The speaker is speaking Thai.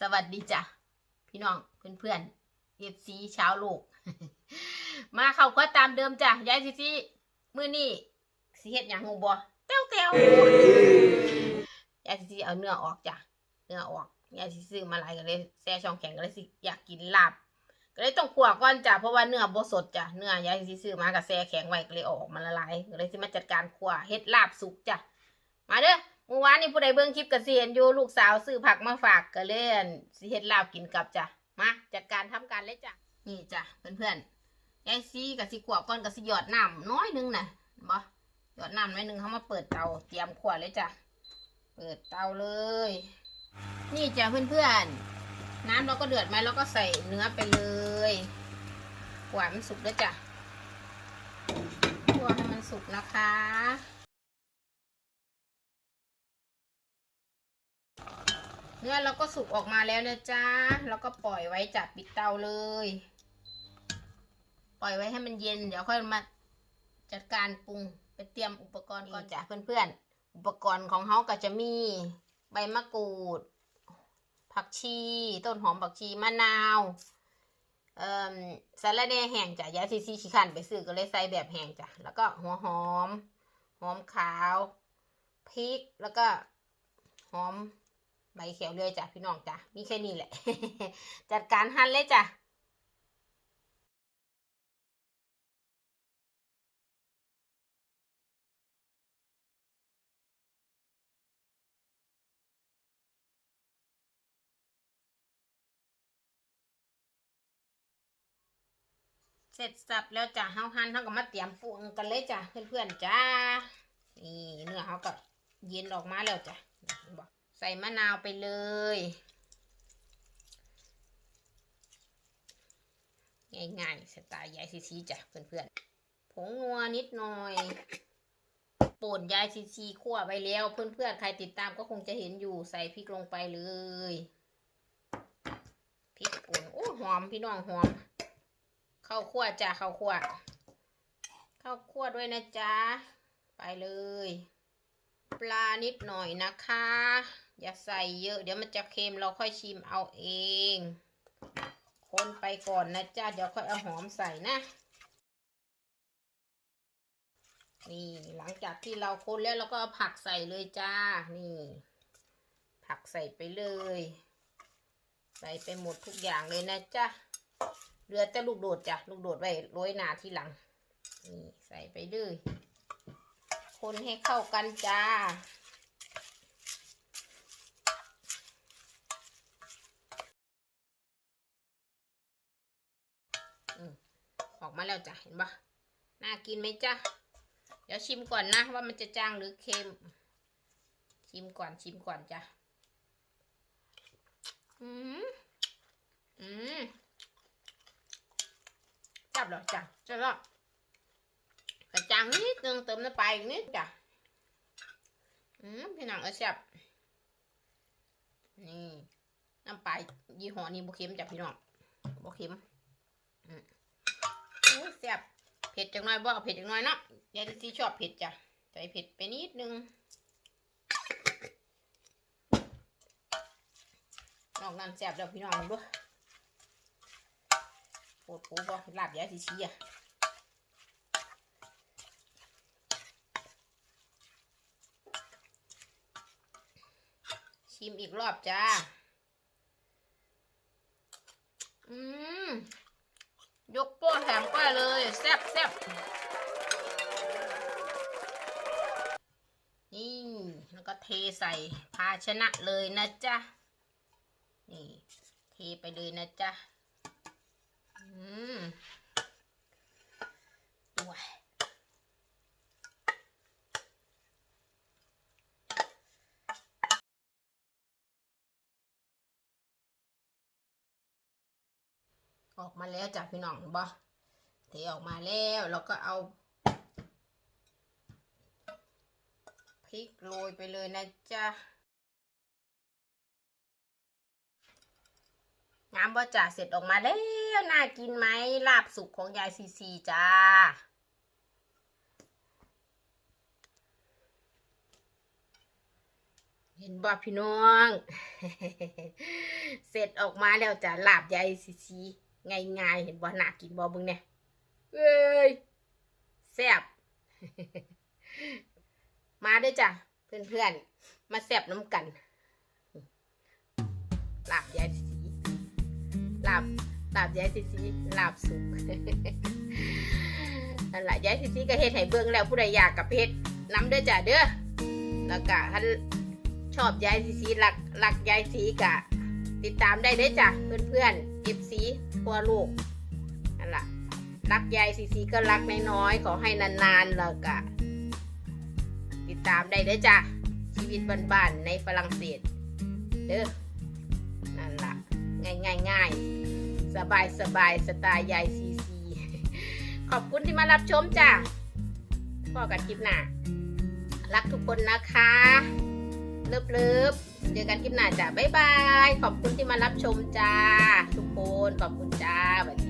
สวัสดีจ้ะพี่น้องเพื่อนๆเอฟซีชาวโลก มาเข้าก็ตามเดิมจ้ะยายซิซี่มื้อนี้สิเฮ็ดหยังงูบ่เต้วเต้วยายซิซี่เอาเนื้อออกจ้ะเนื้อออกยายซิซื้อมาหลายก็เลยแช่ช่องแข็งก็เลยสิอยากกินลาบก็เลยต้องขัวก่อนจ้ะเพราะว่าเนื้อบ่สดจ้ะเนื้อยายซิซื้อมากับแช่แข็งไว้ก็เลยออกมาละลายก็เลยสิมาจัดการขัวเฮ็ดลาบสุกจ้ะมาเด้อ เมื่อวานนี้ผู้ใดเบิ่งคลิปกเกษียณอยู่ลูกสาวซื้อผักมาฝากก็เล่นสิเฮ็ดลาบกินกับจ้ะมาจัดการทำการเลยจ้ะนี่จ้ะเพื่อนๆยายซีกับสิขวบก่อนกับสิหยอดน้ำน้อยหนึงน่ะบ่หยอดน้ำน้อยหนึงเขามาเปิดเตาเตรียมขวดเลยจ้ะเปิดเตาเลย นี่จ้ะเพื่อนๆน้ำเราก็เดือดไหมเราก็ใส่เนื้อไปเลยขวดมันสุกแล้วจ้ะคั่วให้มันสุกนะคะ เนื้อเราก็สุกออกมาแล้วนะจ๊ะแล้วก็ปล่อยไว้จัดปิดเตาเลย ปล่อยไว้ให้มันเย็น เดี๋ยวค่อยมาจัดการปรุงไปเตรียมอุปกรณ์ก่อนจ้ะเพื่อนๆ อุปกรณ์ของเขาก็จะมีใบมะกรูด ผักชี ต้นหอมผักชีมะนาวเอ่อสาระแหน่แห้งจ้ะยาซีซีขี้ขันไปซื้อก็เลยใส่แบบแห้งจ้ะแล้วก็หัวหอม หอมขาวพริกแล้วก็หอม ใบเขียวเลยจ้ะพี่น้องจ้ะมีแค่นี้แหละ จัดการหั่นเลยจ้ะเสร็จสับแล้วจ้ะเฮาหั่นเฮาก็มาเตรียมปรุงกันเลยจ้ะเพื่อนๆจ้า นี่เนื้อเฮาก็เย็นออกมาแล้วจ้ะเห็นบ่ ใส่มะนาวไปเลย ง่ายๆสไตล์ยายซีซีจ้ะเพื่อนๆผงงัวนิดหน่อยป่นยายซีซีคั่วไปแล้ว เพื่อนๆใครติดตามก็คงจะเห็นอยู่ใส่พริกลงไปเลยพริกป่นโอ้หอมพี่น้องหอมข้าวคั่วจ้ะข้าวคั่วข้าวคั่วด้วยนะจ๊ะไปเลย ปลานิดหน่อยนะคะ อย่าใส่เยอะ เดี๋ยวมันจะเค็มเราค่อยชิมเอาเอง คนไปก่อนนะจ้าเดี๋ยวค่อยเอาหอมใส่นะ นี่หลังจากที่เราคนแล้วเราก็เอาผักใส่เลยจ้า นี่ ผักใส่ไปเลย ใส่ไปหมดทุกอย่างเลยนะจ้าเหลือแต่ลูกโดดจ้ะลูกโดดไว้โรยหนาที่หลัง นี่ใส่ไปเลยคนให้เข้ากันจ้า อืม ออกมาแล้วจ้ะเห็นปะน่ากินไหมจ้ะเดี๋ยวชิมก่อนนะ ว่ามันจะจางหรือเค็ม ชิมก่อนชิมก่อนจ้ะอืมอืมจับหรอจ้ะจับแล้วกระจังนิดนึงเติมน้ำปลาอีกนิดจ้ะอืมพี่น้องเออแซ่บนี่น้ำปลายี่ห้อนี้บุเค็มจ้ะพี่น้องบุเค็มอืม แซ่บเผ็ดจังน่อยบ่เอาเผ็ดจังน่อยเนาะยายที่ชอบเผ็ดจ้ะใส่เผ็ดไปนิดนึงนอกนั้นแซ่บแล้วพี่น้องดูโอ้โหบ่ลาบยายสีชี้อะชิมอีกรอบจ้า อืม แถมก้อยเลย แซ่บแซ่บนี่ แล้วก็เทใส่ภาชนะเลยนะจ๊ะ นี่ เทไปเลยนะจ๊ะ อืมว้าย ออกมาแล้วจ้ะพี่น้องบ่เทออกมาแล้วเราก็เอาพริกโรยไปเลยนะจ๊ะงามบ่จ่าเสร็จออกมาแล้วน่ากินไหมลาบสุกของยายซีซีจ้าเห็นบ่พี่น้อง เสร็จออกมาแล้วจ้ะลาบใหญ่สีสี ง่ายๆเห็นบ่น่ากินบ่เบึงเนี่ยเอ้ยแซ่บมาเด้วยจ้ะเพื่อนๆ มาแซ่บน้ำกัน ลาบยายสีลาบลาบยายสีสีลาบสุกนั่นแหละยายสีสีก็เฮ็ดให้เบิ่งแล้วผู้ใดอยากกับเฮ็ดน้ำเด้อจ้ะเด้อแล้วก็ท่านชอบยายสีสีรักรักยายสีกะติดตามได้เด้อจ้ะเพื่อนเพื่อนเอฟซี ทั่วโลกนั่นแหละรักยายสีสีก็รักน้อยๆขอให้นานๆแล้วก็ติดตามได้เด้อจ้ะชีวิตบ้านๆในฝรั่งเศสเด้อนั่นละง่ายง่ายง่ายสบายสบายสไตล์ยายซีซี ขอบคุณที่มารับชมจ้าพ่อกันคลิปหน้ารักทุกคนนะคะ เลิฟเลิฟเจอกันคลิปหน้าจ้าบ๊ายบาย ขอบคุณที่มารับชมจ้า ทุกคน ขอบคุณจ้าสวัสดีจ้า